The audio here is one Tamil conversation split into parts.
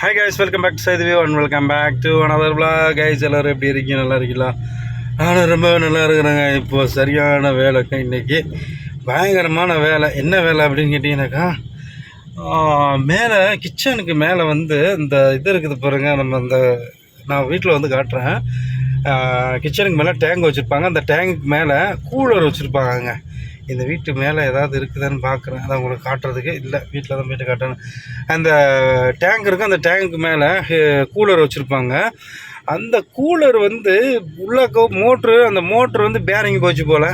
Hi guys welcome back to சைதுவி one welcome back to another vlog. Guys எல்லோரும் எப்படி இருக்கீங்க? நல்லா இருக்கீங்களா? நானும் ரொம்ப நல்லா இருக்கிறேங்க. இப்போது சரியான வேலைக்கு இன்றைக்கி பயங்கரமான வேலை. என்ன வேலை அப்படின்னு கேட்டிங்கனாக்கா மேலே கிச்சனுக்கு மேலே வந்து இந்த இது இருக்குது பாருங்க. நம்ம இந்த நான் வீட்டில் வந்து காட்டுறேன். கிச்சனுக்கு மேலே டேங்க் வச்சுருப்பாங்க. அந்த டேங்குக்கு மேலே கூலர் வச்சுருப்பாங்க இந்த வீட்டு மேலே ஏதாவது இருக்குதான்னு பார்க்குறேன். அதை உங்களுக்கு காட்டுறதுக்கு. இல்லை வீட்டில் தான் போயிட்டு காட்டணும். அந்த டேங்க் இருக்குது அந்த டேங்க்கு மேலே கூலர் வச்சுருப்பாங்க. அந்த கூலர் வந்து உள்ளக்க மோட்ரு அந்த மோட்ரு வந்து பேரிங் போச்சு போல்.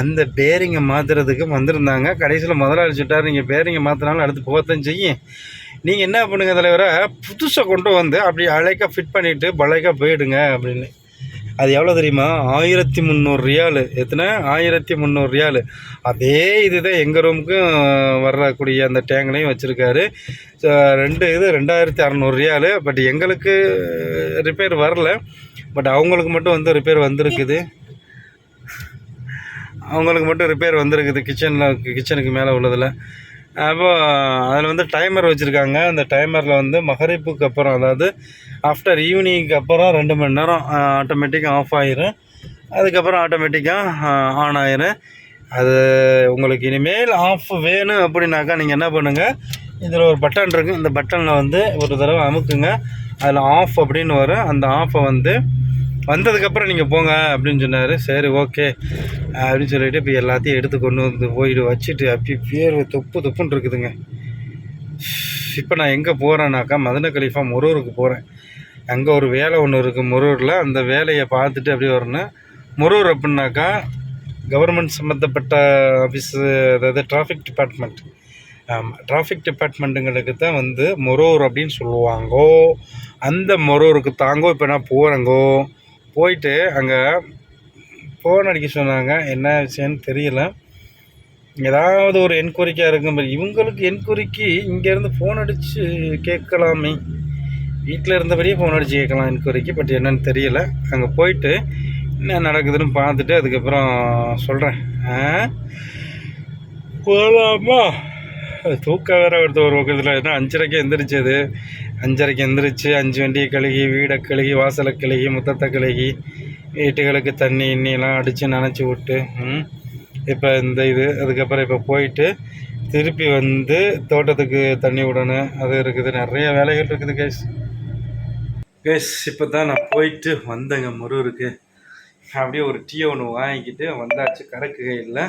அந்த பேரிங்கை மாற்றுறதுக்கு வந்திருந்தாங்க. கடைசியில் முதலாளி சொல்லிட்டார் நீங்கள் பேரிங்கை மாற்றினாலும் அடுத்து போகத்தான் செய்யும். நீங்கள் என்ன பண்ணுங்கள் தலைவரை? புதுசாக கொண்டு வந்து அப்படி அழைக்க ஃபிட் பண்ணிவிட்டு பழைக்க போயிடுங்க அப்படின்னு. அது எவ்வளோ தெரியுமா? ஆயிரத்தி முந்நூறு ரியாலு. எத்தனை? ஆயிரத்தி முந்நூறு ரியாலு. அதே இது தான் எங்கள் ரூமுக்கும் வரக்கூடிய அந்த டேங்க்லையும் வச்சுருக்காரு. ரெண்டு இது ரெண்டாயிரத்தி அறநூறு ரியாலு. பட் எங்களுக்கு ரிப்பேர் வரல. பட் அவங்களுக்கு மட்டும் வந்து ரிப்பேர் வந்திருக்குது. அவங்களுக்கு மட்டும் ரிப்பேர் வந்திருக்குது. கிச்சனில் கிச்சனுக்கு மேலே உள்ளதில். அப்போ அதில் வந்து டைமர் வச்சுருக்காங்க. அந்த டைமரில் வந்து மகரிப்புக்கு அப்புறம் அதாவது ஆஃப்டர் ஈவினிங்க்கு அப்புறம் ரெண்டு மணி நேரம் ஆட்டோமேட்டிக்காக ஆஃப் ஆயிரும். அதுக்கப்புறம் ஆட்டோமேட்டிக்காக ஆன் ஆயிரும். அது உங்களுக்கு இனிமேல் ஆஃப் வேணும் அப்படின்னாக்கா நீங்கள் என்ன பண்ணுங்கள் இதில் ஒரு பட்டன் இருக்குது இந்த பட்டனில் வந்து ஒரு தடவை அமுக்குங்க. அதில் ஆஃப் அப்படின்னு வரும். அந்த ஆஃபை வந்து வந்ததுக்கப்புறம் நீங்கள் போங்க அப்படின்னு சொன்னார். சரி ஓகே. அப்படின்னு சொல்லிட்டு இப்போ எல்லாத்தையும் எடுத்து கொண்டு வந்து போயிட்டு வச்சுட்டு அப்படி பேர் தொப்பு தொப்புன்னு இருக்குதுங்க. இப்போ நான் எங்கே போகிறேன்னாக்கா மதன கலீஃபா முரூருக்கு போகிறேன் அங்கே ஒரு வேலை ஒன்று இருக்குது முரூரில். அந்த வேலையை பார்த்துட்டு அப்படியே வரணும் முரூர் அப்படின்னாக்கா கவர்மெண்ட் சம்மந்தப்பட்ட ஆஃபீஸு அதாவது டிராஃபிக் டிபார்ட்மெண்ட் ஆமாம் டிராஃபிக் டிபார்ட்மெண்ட்டுங்களுக்கு தான் வந்து மொரூர் அப்படின்னு சொல்லுவாங்கோ. அந்த மொரூருக்கு தாங்கோ இப்போ நான் போகிறேங்கோ போயிட்டு அங்கே ஃபோன் அடிக்க சொன்னாங்க. என்ன விஷயம்னு தெரியல. ஏதாவது ஒரு என்கொயரிக்காக இருக்கும் பாரு. இவங்களுக்கு என்கொயரிக்கு இங்கேருந்து ஃபோன் அடித்து கேட்கலாமே. வீட்டில் இருந்தபடியே ஃபோன் அடித்து கேட்கலாம் என்கொயரிக்கு பட் என்னன்னு தெரியல. அங்கே போயிட்டு என்ன நடக்குதுன்னு பார்த்துட்டு அதுக்கப்புறம் சொல்கிறேன் ஆ? போகலாமா தூக்க வேற ஒருத்தர் ஒரு பக்கத்தில். ஏன்னா அஞ்சரைக்கே எந்திரிச்சது. அஞ்சரைக்கு எந்திரிச்சு அஞ்சு வண்டியை கழுகி வீடை கழுகி வாசலை கழுகி முத்தத்தை கழுகி வீட்டுகளுக்கு தண்ணி இன்னிலாம் அடித்து நனைச்சி விட்டு இப்போ இந்த இது அதுக்கப்புறம் இப்போ போயிட்டு திருப்பி வந்து தோட்டத்துக்கு தண்ணி விடணும். அது இருக்குது. நிறைய வேலைகள் இருக்குது கேஸ் கேஸ் இப்போ தான் நான் போயிட்டு வந்தேங்க முருகருக்கு அப்படியே ஒரு டீ ஒன்று வாங்கிக்கிட்டு வந்தாச்சு. கறக்கு கையில்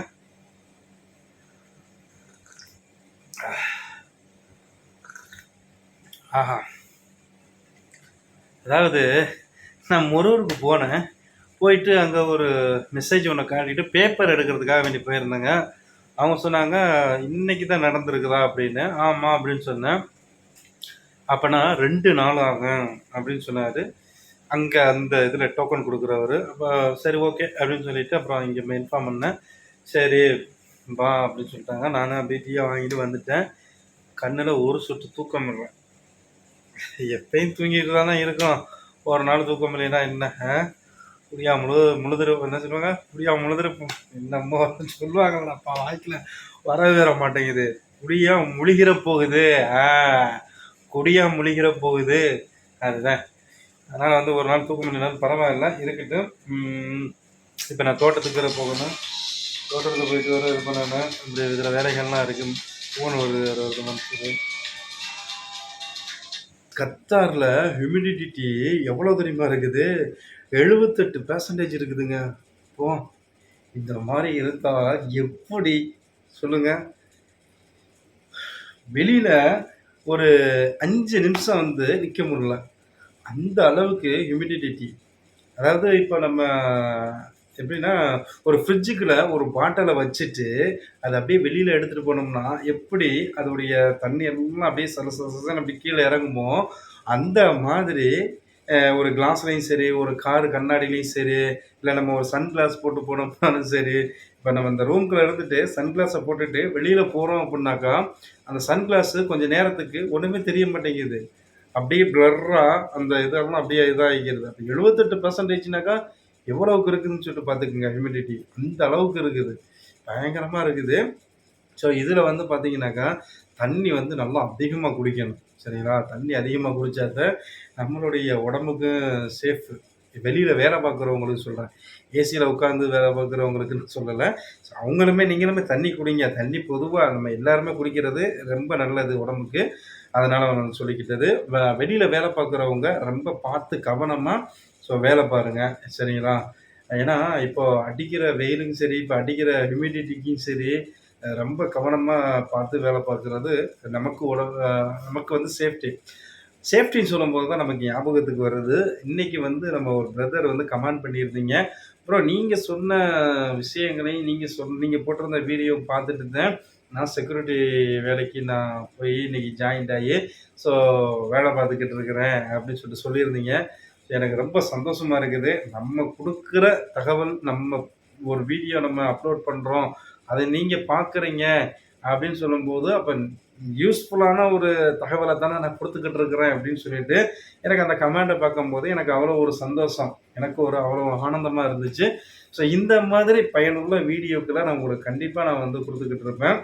ஆஹா. அதாவது நான் முருகருக்கு போனேன். போயிட்டு அங்கே ஒரு மெசேஜ் ஒன்று காட்டிட்டு பேப்பர் எடுக்கிறதுக்காக வேண்டி போயிருந்தேங்க. அவங்க சொன்னாங்க இன்னைக்கு தான் நடந்திருக்குதா? அப்படின்னு. ஆமாம் அப்படின்னு சொன்னேன். அப்போனா ரெண்டு நாள் ஆகும் அப்படின்னு சொன்னார். அங்கே அந்த இதில் டோக்கன் கொடுக்குறவர். அப்போ சரி ஓகே அப்படின்னு சொல்லிட்டு அப்புறம் இங்கே இன்ஃபார்ம் பண்ணேன். சரி வா அப்படின்னு சொல்லிட்டாங்க. நானும் அப்படியே டீயை வாங்கிட்டு வந்துட்டேன். கண்ணில் ஒரு சொட்டு தூக்கம் இல்லை. எப்பயும் தூங்கிட்டு தான் இருக்கும். ஒரு நாள் தூக்கம் இல்லைன்னா என்ன ஆ? குடியா முழு முழுதுரு என்ன சொல்லுவாங்க? குடியா முழுதுருப்போம் என்னமோ சொல்லுவாங்கல்ல அப்பா வாய்க்கில் வரவே வர மாட்டேங்குது. குடியா முழுகிற போகுது ஆ? குடியா முழுகிற போகுது. அதுதான். அதனால் வந்து ஒரு நாள் தூக்கம் இல்லைனாலும் பரவாயில்ல இருக்கட்டும். இப்போ நான் தோட்டத்துக்கு வேறு போகணும். தோட்டத்தில் போயிட்டு வர இது பண்ணணும். இந்த இதில் வேலைகள்லாம் இருக்குது ஃபோன் வருது ஒரு மனசுக்கு கத்தாரில் ஹியூமிடிட்டி எவ்வளோ தெரியுமா இருக்குது? எழுபத்தெட்டு பெர்சன்டேஜ் இருக்குதுங்க. போ இந்த மாதிரி இருந்தால் எப்படி? சொல்லுங்க. வெளியில் ஒரு அஞ்சு நிமிஷம் வந்து நிற்க முடியல. அந்த அளவுக்கு ஹியூமிடிட்டி அதாவது இப்போ நம்ம எப்படின்னா ஒரு ஃப்ரிட்ஜுக்குள்ள ஒரு பாட்டிலை வச்சுட்டு அதை அப்படியே வெளியில் எடுத்துகிட்டு போனோம்னா எப்படி அதோடைய தண்ணி எல்லாம் அப்படியே சல சல நம்ம அப்படி கீழே இறங்குமோ அந்த மாதிரி ஒரு கிளாஸ்லையும் சரி ஒரு கார் கண்ணாடிலையும் சரி இல்லை நம்ம ஒரு சன் கிளாஸ் போட்டு போனோம்னாலும் சரி இப்போ நம்ம இந்த ரூம்குள்ளே இருந்துட்டு சன் கிளாஸை போட்டுட்டு வெளியில் போகிறோம் அப்படின்னாக்கா அந்த சன் கிளாஸு கொஞ்சம் நேரத்துக்கு ஒன்றுமே தெரிய மாட்டேங்குது. அப்படியே பிளர்ராக அந்த இதெல்லாம் அப்படியே இதாகிக்கிறது அப்போ எழுபத்தெட்டு பர்சன்டேஜ்னாக்கா எவ்வளவுக்கு இருக்குதுன்னு சொல்லிட்டு பார்த்துக்குங்க ஹியூமிடிட்டி அந்த அளவுக்கு இருக்குது. பயங்கரமாக இருக்குது. ஸோ இதில் வந்து பார்த்தீங்கன்னாக்கா தண்ணி வந்து நல்லா அதிகமாக குடிக்கணும். சரிங்களா? தண்ணி அதிகமாக குடித்தாத நம்மளுடைய உடம்புக்கு சேஃப் வெளியில் வேலை பார்க்குறவங்களுக்கு சொல்கிறேன் ஏசியில் உட்காந்து வேலை பார்க்குறவங்களுக்குன்னு சொல்லலை. ஸோ அவங்களுமே நீங்களுமே தண்ணி குடிங்க. தண்ணி பொதுவாக நம்ம எல்லாருமே குடிக்கிறது ரொம்ப நல்லது உடம்புக்கு. அதனால் நான் சொல்லிக்கிட்டது. வெளியில் வேலை பார்க்குறவங்க ரொம்ப பார்த்து கவனமாக ஸோ வேலை பாருங்கள் சரிங்களா? ஏன்னா இப்போது அடிக்கிற வெயிலும் சரி இப்போ அடிக்கிற ஹியூமிடிட்டிக்கும் சரி ரொம்ப கவனமாக பார்த்து வேலை பார்க்குறது நமக்கு உடம்பு நமக்கு வந்து சேஃப்டி சேஃப்டின்னு சொல்லும்போது தான் நமக்கு ஞாபகத்துக்கு வருது. இன்றைக்கி வந்து நம்ம ஒரு பிரதர் வந்து கமெண்ட் பண்ணியிருந்தீங்க. அப்புறம் நீங்கள் சொன்ன விஷயங்களையும் நீங்கள் சொன்ன நீங்கள் போட்டிருந்த வீடியோ பார்த்துட்டு இருந்தேன். நான் செக்யூரிட்டி வேலைக்கு நான் போய் இன்னைக்கு ஜாயின்ட் ஆகி ஸோ வேலை பார்த்துக்கிட்டு இருக்கிறேன் அப்படின்னு சொல்லிட்டு சொல்லியிருந்தீங்க. எனக்கு ரொம்ப சந்தோஷமாக இருக்குது. நம்ம கொடுக்குற தகவல் நம்ம ஒரு வீடியோ நம்ம அப்லோட் பண்ணுறோம் அதை நீங்கள் பார்க்குறீங்க அப்படின்னு சொல்லும்போது அப்போ யூஸ்ஃபுல்லான ஒரு தகவலை தானே நான் கொடுத்துக்கிட்டு இருக்கிறேன் அப்படின்னு சொல்லிட்டு எனக்கு அந்த கமெண்டை பார்க்கும்போது எனக்கு அவ்வளோ ஒரு சந்தோஷம். எனக்கு ஒரு அவ்வளோ ஆனந்தமாக இருந்துச்சு. ஸோ இந்த மாதிரி பயனுள்ள வீடியோக்களை நான் உங்களுக்கு கண்டிப்பாக நான் வந்து கொடுத்துக்கிட்டு இருப்பேன்.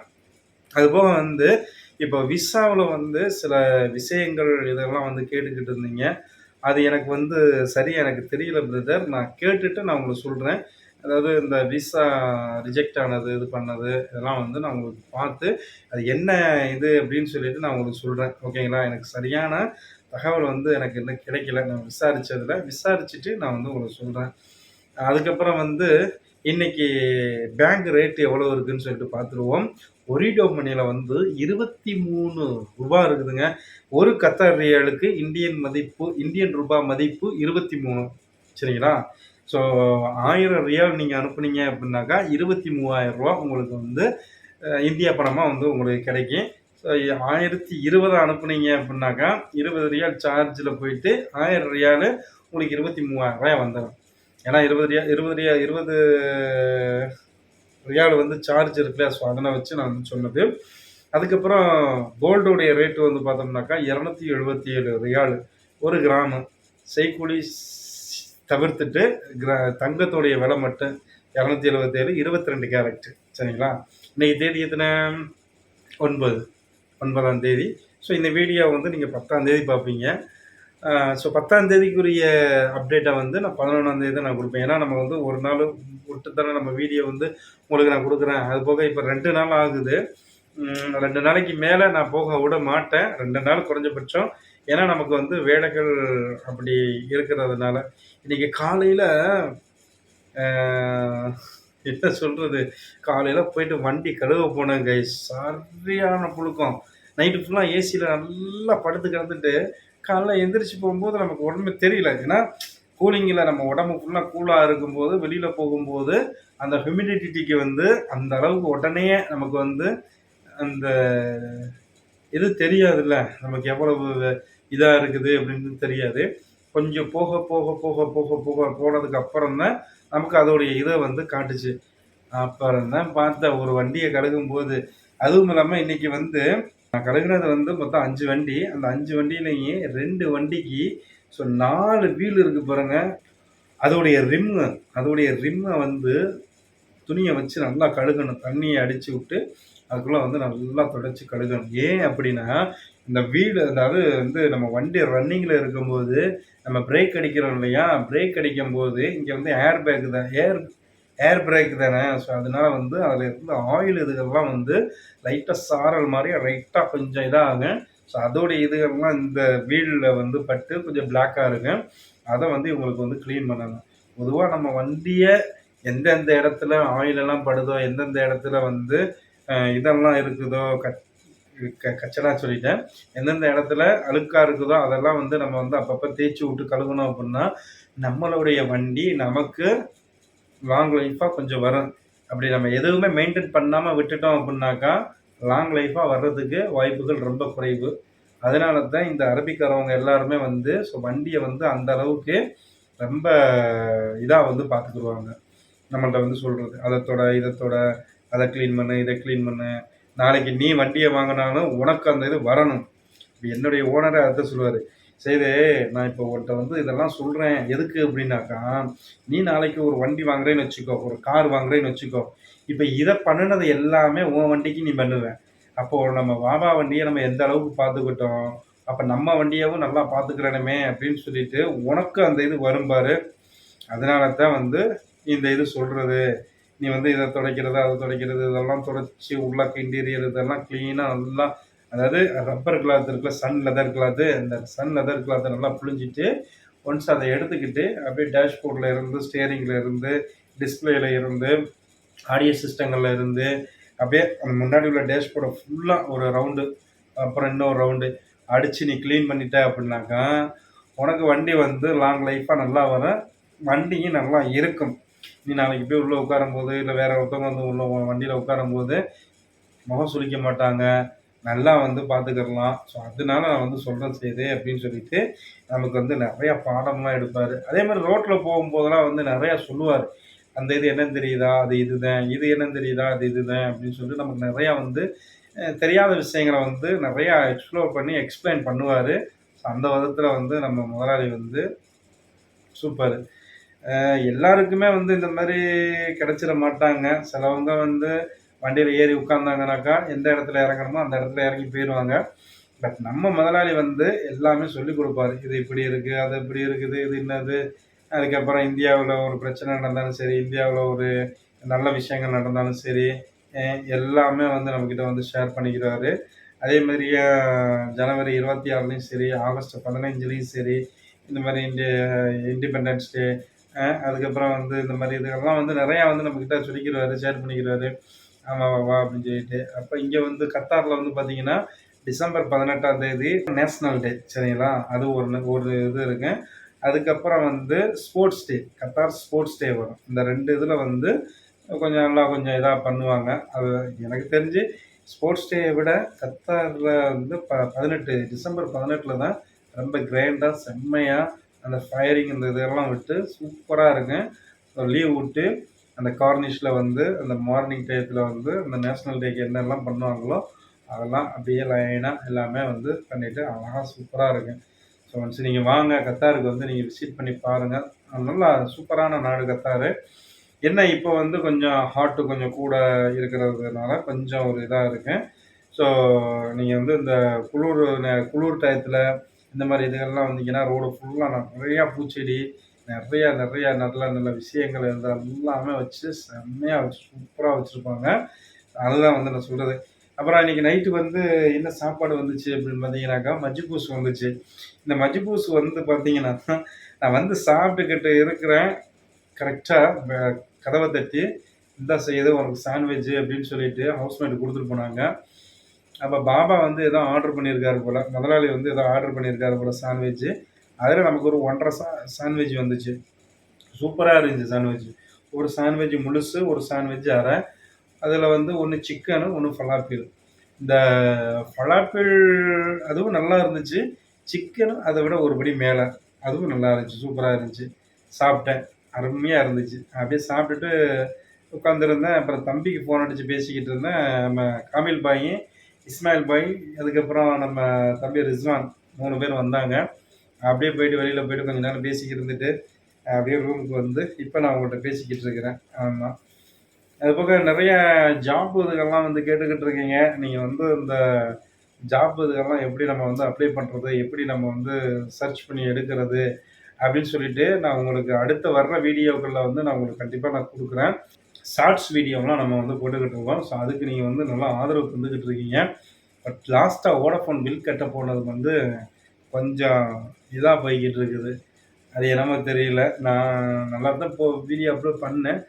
அதுபோக வந்து இப்போ விசாவில் வந்து சில விஷயங்கள் இதெல்லாம் வந்து கேட்டுக்கிட்டு இருந்தீங்க. அது எனக்கு வந்து சரியாக எனக்கு தெரியல பிரதர் நான் கேட்டுட்டு நான் உங்களுக்கு சொல்கிறேன் அதாவது இந்த விசா ரிஜெக்ட் ஆனது இது பண்ணது இதெல்லாம் வந்து நான் உங்களுக்கு பார்த்து அது என்ன இது அப்படின்னு சொல்லிட்டு நான் உங்களுக்கு சொல்கிறேன் ஓகேங்களா எனக்கு சரியான தகவல் வந்து எனக்கு இன்னும் கிடைக்கல. நான் விசாரித்ததில் விசாரிச்சுட்டு நான் வந்து உங்களுக்கு சொல்கிறேன் அதுக்கப்புறம் வந்து இன்னைக்கு பேங்க் ரேட் எவ்வளோ இருக்குன்னு சொல்லிட்டு பார்த்துருவோம். ஒரிடோ மணியில் வந்து இருபத்தி மூணு ரூபா இருக்குதுங்க. ஒரு கத்தார் ரியாலுக்கு இந்தியன் மதிப்பு இந்தியன் ரூபா மதிப்பு இருபத்தி மூணு. சரிங்களா? ஸோ ஆயிரம் ரியால் நீங்கள் அனுப்புனீங்க அப்படின்னாக்கா இருபத்தி மூவாயிரம் ரூபா உங்களுக்கு வந்து இந்தியா பணமாக வந்து உங்களுக்கு கிடைக்கும். ஸோ ஆயிரத்தி இருபது அனுப்புனீங்க அப்படின்னாக்கா இருபது ரியால் சார்ஜில் போயிட்டு ஆயிரம் ரியாலு உங்களுக்கு இருபத்தி மூவாயிரம் ரூபாய் வந்துடும் ஏன்னா இருபது ரியா இருபது ரியா இருபது ரியால் வந்து சார்ஜ் இருக்குல்ல ஸோ அதனை வச்சு நான் வந்து சொன்னது. அதுக்கப்புறம் கோல்டோடைய ரேட்டு வந்து பார்த்தோம்னாக்கா இரநூத்தி எழுபத்தி ஏழு ரியால் ஒரு கிராமு செய்கூலி தவிர்த்துட்டு கிரா தங்கத்தோடைய விலை மட்டும் இரநூத்தி எழுபத்தி ஏழு இருபத்தி ரெண்டு கேரக்ட் சரிங்களா? இன்றைக்கி தேதி எத்தனை? ஒன்பது. ஒன்பதாம் தேதி. ஸோ இந்த வீடியோ வந்து நீங்கள் பத்தாம் தேதி பார்ப்பீங்க. ஸோ பத்தாம் தேதிக்குரிய அப்டேட்டை வந்து நான் பதினொன்றாம் தேதி தான் நான் கொடுப்பேன். ஏன்னா நம்ம வந்து ஒரு நாள் விட்டு தானே நம்ம வீடியோ வந்து உங்களுக்கு நான் கொடுக்குறேன். அது போக இப்போ ரெண்டு நாள் ஆகுது. ரெண்டு நாளைக்கு மேலே நான் போக விட மாட்டேன். ரெண்டு நாள் குறைஞ்சபட்சம். ஏன்னா நமக்கு வந்து வேலைகள் அப்படி இருக்கிறதுனால. இன்றைக்கி காலையில் என்ன சொல்கிறது காலையில் போயிட்டு வண்டி கழுவ போனேன் கை சரியான புழுக்கம். நைட்டு ஃபுல்லாக ஏசியில் நல்லா படுத்து கிடந்துட்டு காலைல எந்திரிச்சு போகும்போது நமக்கு உடம்பு தெரியல. ஏன்னா கூலிங்கில் நம்ம உடம்பு ஃபுல்லாக கூலாக இருக்கும்போது வெளியில் போகும்போது அந்த ஹியூமிடிட்டிக்கு வந்து அந்த அளவுக்கு உடனே நமக்கு வந்து அந்த இது தெரியாதுல்ல. நமக்கு எவ்வளவு இதாக இருக்குது அப்படின்னு தெரியாது. கொஞ்சம் போக போக போக போக போக போனதுக்கு அப்புறம் தான் நமக்கு அதோடைய இதை வந்து காட்டுச்சு. அப்புறம் தான் பார்த்த ஒரு வண்டியை கழுகும்போது அதுவும் இல்லாமல் இன்னைக்கு வந்து நான் கழுகுனது வந்து மொத்தம் அஞ்சு வண்டி. அந்த அஞ்சு வண்டியிலையும் ரெண்டு வண்டிக்கு ஸோ நாலு வீல் இருக்கு பாருங்க. அதோடைய ரிம்மு அதோடைய ரிம்மை வந்து துணியை வச்சு நல்லா கழுகணும். தண்ணியை அடித்து விட்டு அதுக்குள்ளே வந்து நல்லா தொடச்சி கழுகணும். ஏன் அப்படின்னா இந்த வீடு அதாவது வந்து நம்ம வண்டி ரன்னிங்கில் இருக்கும்போது நம்ம பிரேக் அடிக்கிறோம் இல்லையா? பிரேக் அடிக்கும் போது இங்கே வந்து ஏர் பேக் தான். ஏர் ஏர் பிரேக் தானே? ஸோ அதனால வந்து அதில் இருந்த ஆயில் இதுகள்லாம் வந்து லைட்டாக சாரல் மாதிரி லைட்டாக கொஞ்சம் இதாகும் ஸோ அதோடைய இதுகள்லாம் இந்த வீலில் வந்து பட்டு கொஞ்சம் பிளாக்காக இருக்கும் அதை வந்து இவங்களுக்கு வந்து க்ளீன் பண்ணணும். பொதுவாக நம்ம வண்டியை எந்தெந்த இடத்துல ஆயிலெல்லாம் படுதோ எந்தெந்த இடத்துல வந்து இதெல்லாம் இருக்குதோ க கச்சடா சொல்லிட்டேன். எந்தெந்த இடத்துல அழுக்காக இருக்குதோ அதெல்லாம் வந்து நம்ம வந்து அப்பப்போ தேய்ச்சி விட்டு கழுகணும் அப்படின்னா நம்மளுடைய வண்டி நமக்கு லாங் லைஃபாக கொஞ்சம் வரும். அப்படி நம்ம எதுவுமே மெயின்டைன் பண்ணாமல் விட்டுட்டோம் அப்படின்னாக்கா லாங் லைஃபாக வர்றதுக்கு வாய்ப்புகள் ரொம்ப குறைவு. அதனால தான் இந்த அரபிக்காரவங்க எல்லாருமே வந்து ஸோ வண்டியை வந்து அந்த அளவுக்கு ரொம்ப இதாக வந்து பார்த்துக்குருவாங்க நம்மள்ட்ட வந்து சொல்கிறது அதத்தோட இதத்தோட அதை க்ளீன் பண்ணு இதை க்ளீன் பண்ணு. நாளைக்கு நீ வண்டியை வாங்கினாலும் உனக்கு அந்த இது வரணும். இப்போ என்னுடைய ஓனரை அதை சொல்லுவார் சரி நான் இப்போ ஒருத்த வந்து இதெல்லாம் சொல்கிறேன் எதுக்கு அப்படின்னாக்கா நீ நாளைக்கு ஒரு வண்டி வாங்குறேன்னு வச்சுக்கோ ஒரு கார் வாங்குறேன்னு வச்சுக்கோ. இப்போ இதை பண்ணினது எல்லாமே உன் வண்டிக்கு நீ பண்ணுவேன் அப்போது நம்ம வாபா வண்டியை நம்ம எந்த அளவுக்கு பார்த்துக்கிட்டோம்? அப்போ நம்ம வண்டியாகவும் நல்லா பார்த்துக்கிறணுமே அப்படின்னு சொல்லிட்டு உனக்கு அந்த இது வரும்பாரு அதனால தான் வந்து இந்த இது சொல்கிறது நீ வந்து இதை துடைக்கிறது அதை துடைக்கிறது இதெல்லாம் துடைச்சி உள்ளாக்க இன்டீரியர் இதெல்லாம் க்ளீனாக நல்லா அதாவது ரப்பர் கிளாத் இருக்குல்ல சன் லெதர் கிளாத்து அந்த சன் லெதர் கிளாத்தை நல்லா புழிஞ்சிட்டு ஒன்ஸ் அதை எடுத்துக்கிட்டு அப்படியே டேஷ்போர்டில் இருந்து ஸ்டியரிங்கில் இருந்து டிஸ்பிளேல இருந்து ஆடியோ சிஸ்டங்களில் இருந்து அப்படியே அந்த முன்னாடி உள்ள டேஷ்போர்டை ஃபுல்லாக ஒரு ரவுண்டு அப்புறம் இன்னொரு ரவுண்டு அடித்து நீ க்ளீன் பண்ணிட்ட அப்படின்னாக்கா உனக்கு வண்டி வந்து லாங் லைஃப்பாக நல்லா வரும் வண்டியும் நல்லா இருக்கும். நீ நாளைக்கு போய் உள்ளே உட்காரும்போது இல்லை வேறு ஒருத்தவங்க வந்து உள்ள வண்டியில் உட்காரும்போது முகம் சுளிக்க மாட்டாங்க. நல்லா வந்து பார்த்துக்கிடலாம் ஸோ அதனால நான் வந்து சொல்கிறேன் செய்து அப்படின்னு சொல்லிட்டு நமக்கு வந்து நிறையா பாடம்லாம் எடுப்பார். அதே மாதிரி ரோட்டில் போகும்போதெல்லாம் வந்து நிறையா சொல்லுவார். அந்த இது என்னன்னு தெரியுதா? அது இதுதான். இது என்னன்னு தெரியுதா? அது இதுதான் அப்படின்னு சொல்லிட்டு நமக்கு நிறையா வந்து தெரியாத விஷயங்களை வந்து நிறையா எக்ஸ்ப்ளோர் பண்ணி எக்ஸ்பிளைன் பண்ணுவார். ஸோ அந்த விதத்தில் வந்து நம்ம முதலாளி வந்து சூப்பர். எல்லாருக்குமே வந்து இந்த மாதிரி கிடைச்சிட மாட்டாங்க. சிலவங்க வந்து வண்டியில் ஏறி உட்காந்தாங்கனாக்கா எந்த இடத்துல இறங்கணுமோ அந்த இடத்துல இறங்கி போயிடுவாங்க பட் நம்ம முதலாளி வந்து எல்லாமே சொல்லி கொடுப்பாரு. இது இப்படி இருக்குது அது இப்படி இருக்குது இது என்னது? அதுக்கப்புறம் இந்தியாவில் ஒரு பிரச்சனை நடந்தாலும் சரி இந்தியாவில் ஒரு நல்ல விஷயங்கள் நடந்தாலும் சரி எல்லாமே வந்து நம்மக்கிட்ட வந்து ஷேர் பண்ணிக்கிறாரு. அதே மாதிரியே ஜனவரி இருபத்தி ஆறுலேயும் சரி ஆகஸ்ட் பதினைஞ்சுலேயும் சரி இந்த மாதிரி இண்டிய இண்டிபெண்டன்ஸ் டே அதுக்கப்புறம் வந்து இந்த மாதிரி இதுக்கெல்லாம் வந்து நிறையா வந்து நம்மக்கிட்ட சொல்லிக்கிறாரு ஷேர் பண்ணிக்கிறாரு. ஆமாம் வா வா அப்படின்னு சொல்லிட்டு. அப்போ இங்கே வந்து கத்தாரில் வந்து பார்த்தீங்கன்னா டிசம்பர் பதினெட்டாம் தேதி நேஷ்னல் டே சரிங்களா? அது ஒரு ஒரு இது இருக்கு. அதுக்கப்புறம் வந்து sports day Qatar sports day வரும். இந்த ரெண்டு இதில் வந்து கொஞ்சம் நல்லா கொஞ்சம் இதாக பண்ணுவாங்க. அது எனக்கு தெரிஞ்சு ஸ்போர்ட்ஸ் டேயை விட கத்தாரில் வந்து ப பதினெட்டு டிசம்பர் பதினெட்டில் தான் ரொம்ப கிராண்டாக செம்மையாக அந்த ஃபயரிங் இந்த இதெல்லாம் விட்டு சூப்பராக இருக்கும் லீவ் விட்டு அந்த கார்னிஷில் வந்து அந்த மார்னிங் டயத்தில் வந்து அந்த நேஷ்னல் டேக்கு என்னெல்லாம் பண்ணுவாங்களோ அதெல்லாம் அப்படியே லைனாக எல்லாமே வந்து பண்ணிவிட்டு அழகாக சூப்பராக இருக்கும் ஸோ ஒன்ஸ் நீங்கள் வாங்க கத்தாருக்கு வந்து நீங்கள் விசிட் பண்ணி பாருங்கள் நல்லா சூப்பரான நாடு கத்தாரு. என்ன இப்போ வந்து கொஞ்சம் ஹாட்டு கொஞ்சம் கூட இருக்கிறதுனால கொஞ்சம் ஒரு இதாக இருக்கு. ஸோ நீங்கள் வந்து இந்த குளிர் குளிர் டயத்தில் இந்த மாதிரி இதுகள்லாம் வந்தீங்கன்னா ரோடு ஃபுல்லாக நிறையா பூச்செடி நிறையா நிறையா நல்ல நல்ல விஷயங்கள் இது எல்லாமே வச்சு செம்மையாக வச்சு சூப்பராக வச்சுருப்பாங்க. அதுதான் வந்து நான் சொல்கிறது அப்புறம் அன்றைக்கி நைட்டு வந்து என்ன சாப்பாடு வந்துச்சு அப்படின்னு பார்த்தீங்கன்னாக்கா பூசு வந்துச்சு. இந்த மஜ்ஜிபூஸ் வந்து பார்த்தீங்கன்னா நான் வந்து சாப்பிட்டுக்கிட்டு இருக்கிறேன். கரெக்டாக கதவை தட்டி இந்த செய்யுது உனக்கு சாண்ட்விட்ச் அப்படின்னு சொல்லிட்டு ஹவுஸ்மேட் கொடுத்துட்டு போனாங்க. அப்போ பாபா வந்து ஏதோ ஆர்டர் பண்ணியிருக்காரு போல். முதலாளி வந்து ஏதோ ஆர்டர் பண்ணியிருக்காரு போல் சாண்ட்விட்ச் அதில் நமக்கு ஒரு ஒன்றரை சா சாண்ட்விச் வந்துச்சு. சூப்பராக இருந்துச்சு சாண்ட்விச் ஒரு சாண்ட்விச் முழுசு ஒரு சாண்ட்விச் அரை. அதில் வந்து ஒன்று சிக்கனு ஒன்று ஃபலாப்பில் இந்த ஃபலாப்பில் அதுவும் நல்லா இருந்துச்சு. சிக்கனும் அதை விட ஒரு படி மேலே. அதுவும் நல்லா இருந்துச்சு சூப்பராக இருந்துச்சு. சாப்பிட்டேன். அருமையாக இருந்துச்சு. அப்படியே சாப்பிட்டுட்டு உட்காந்துருந்தேன் அப்புறம் தம்பிக்கு ஃபோன் அடித்து பேசிக்கிட்டு இருந்தேன். நம்ம காமில் பாயும் இஸ்மாயில் பாய் அதுக்கப்புறம் நம்ம தம்பி ரிஸ்வான் மூணு பேர் வந்தாங்க. அப்படியே போயிட்டு வெளியில் போயிட்டு கொஞ்சம் நேரம் பேசிக்கிட்டு இருந்துட்டு அப்படியே ரூமுக்கு வந்து இப்போ நான் உங்கள்கிட்ட பேசிக்கிட்டு இருக்கிறேன். ஆமாம் அது போக நிறைய ஜாப் இதுகள்லாம் வந்து கேட்டுக்கிட்டு இருக்கீங்க. நீங்கள் வந்து இந்த ஜாப் இதுகள்லாம் எப்படி நம்ம வந்து அப்ளை பண்ணுறது எப்படி நம்ம வந்து சர்ச் பண்ணி எடுக்கிறது அப்படின்னு சொல்லிட்டு நான் உங்களுக்கு அடுத்த வர்ற வீடியோக்களில் வந்து நான் உங்களுக்கு கண்டிப்பாக நான் கொடுக்குறேன். ஷார்ட்ஸ் வீடியோலாம் நம்ம வந்து போட்டுக்கிட்டு இருக்கோம். ஸோ அதுக்கு நீங்கள் வந்து நல்லா ஆதரவு தந்துக்கிட்டு இருக்கீங்க. பட் லாஸ்ட்டாக ஓடஃபோன் பில் கட்ட போனது வந்து கொஞ்சம் இதாக போய்கிட்டு இருக்குது அது என்னமோ தெரியல. நான் நல்லா தான் இப்போ வீடியோ அப்லோட் பண்ணேன்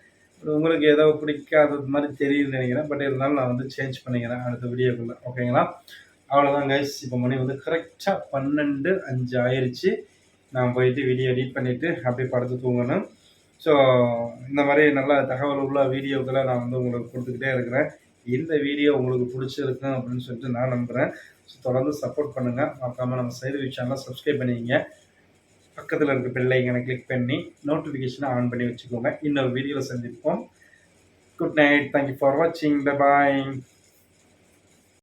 உங்களுக்கு ஏதோ பிடிக்காதது மாதிரி தெரியுதுன்னு நினைக்கிறேன். பட் இருந்தாலும் நான் வந்து சேஞ்ச் பண்ணிக்கிறேன் அடுத்த வீடியோக்குள்ளே ஓகேங்களா அவ்வளோதான் கைஸ் இப்போ மணி வந்து கரெக்டாக பன்னெண்டு அஞ்சு ஆயிடுச்சு நான் போயிட்டு வீடியோ எடிட் பண்ணிவிட்டு அப்படியே படுத்து தூங்கணும். ஸோ இந்த மாதிரி நல்ல தகவல் உள்ள வீடியோக்களை நான் வந்து உங்களுக்கு கொடுத்துக்கிட்டே இருக்கிறேன். இந்த வீடியோ உங்களுக்கு பிடிச்சிருக்கும் அப்படின்னு சொல்லிட்டு நான் நம்புகிறேன் ஸோ தொடர்ந்து சப்போர்ட் பண்ணுங்கள் மறக்காமல் நம்ம சைடு சேனலை சப்ஸ்கிரைப் பண்ணிக்கிங்க. பக்கத்தில் இருக்க பெல்லைக்கனை கிளிக் பண்ணி நோட்டிஃபிகேஷனை ஆன் பண்ணி வச்சுக்கோங்க. இன்னொரு வீடியோவில் சந்திப்போம். குட் நைட் தேங்க்யூ ஃபார் வாட்சிங் பாய்